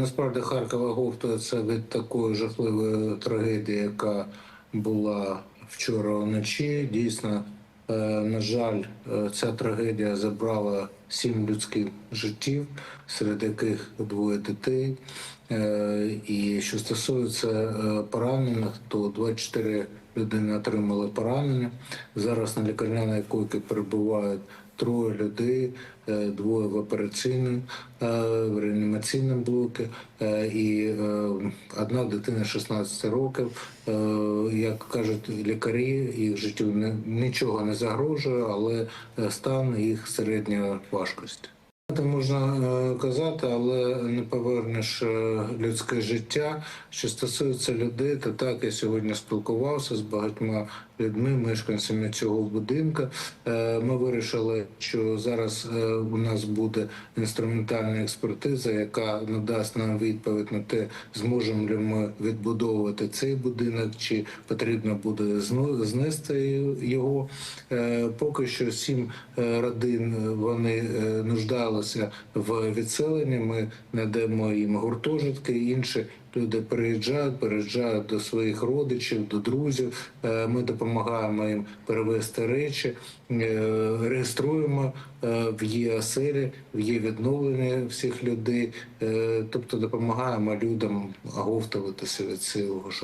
насправді Харкова це від такої жахливої трагедії, яка була вчора вночі. Дійсно, е, на жаль, е, ця трагедія забрала сім людських життів, серед яких двоє дітей. Е, І що стосується е, поранених, то 24 людини отримали поранення. Зараз на лікарняній койці перебувають троє людей, е, двоє в операційному, в реанімаційному блокі, е, і одна дитина 16 років. Як кажуть лікарі, їх життю нічого не загрожує, але стан їх середньої Vorschrift Це можна е, казати, але не повернеш е, людське життя. Що стосується людей, то так я сьогодні спілкувався з багатьма людьми, мешканцями цього будинку. Е, Ми вирішили, що зараз у нас буде інструментальна експертиза, яка надасть нам відповідь на те, зможемо ли ми відбудовувати цей будинок, чи потрібно буде знести його. Поки що сім родин вони е, нуждалися в відселенні. Ми надаємо їм гуртожитки. Інші люди приїжджають, переїжджають до своїх родичів, до друзів. Е, Ми допомагаємо їм перевезти речі, е, реєструємо е, в є оселі, в є відновлення всіх людей, тобто допомагаємо людям оговтуватися від цього жаху.